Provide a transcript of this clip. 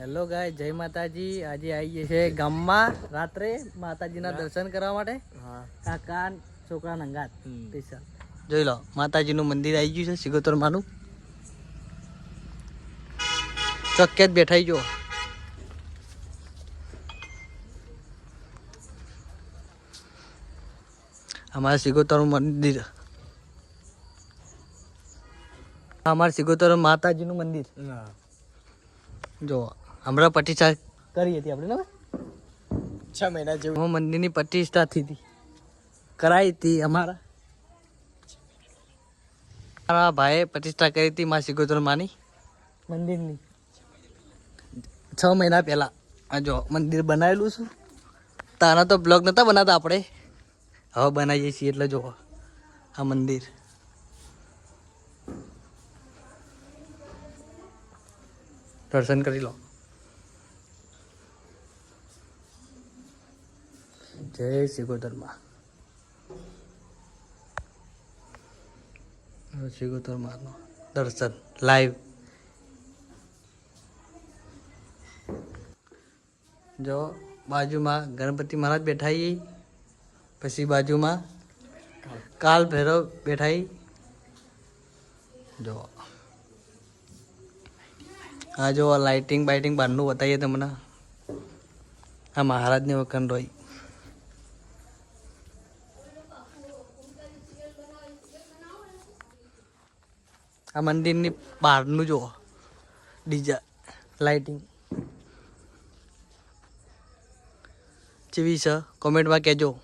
Hello ગાય જય માતાજી આજે આવી ગયા છે ગામમાં રાત્રે માતાજીના દર્શન કરવા માટે. હા. કાકા ન છોકરા નંગાત હમ. સ્પેશિયલ જોઈ લો માતાજીનું મંદિર આવી ગયું છે સિગોતર માનું ચોક્કસ બેઠાઈ જો અમારા સિગોતર મંદિર. અમારા સિગોતર માતાજીનું મંદિર. હા જો હમણાં પ્રતિષ્ઠા કરી હતી આપણે છ મહિના જેવું. હું મંદિરની પ્રતિષ્ઠા થઈ હતી કરાઈ હતી અમારા. મારા ભાઈએ પ્રતિષ્ઠા કરી હતી મા સિગોતર માની. મંદિરની. છ મહિના પહેલાં. આ જો મંદિર બનાવેલું છું. તારા તો બ્લોગ નહોતા બનાવતા આપણે. હવે બનાવીએ છીએ એટલે જો આ મંદિર. દર્શન કરી લો. જય સિગોતરમાં સિગોતરમાંનો દર્શન લાઈવ જો બાજુમાં ગણપતિ મહારાજ બેઠા પછી બાજુમાં કાલ ભૈરવ બેઠા જો. આ જો લાઇટિંગ બાઇટિંગ બહારનું બતાવીએ તમને. આ મહારાજની વખત રોઈ આ મંદિરની બહારનું જુઓ. ડીજા લાઇટિંગ. જેવી છે. કોમેન્ટમાં કહેજો.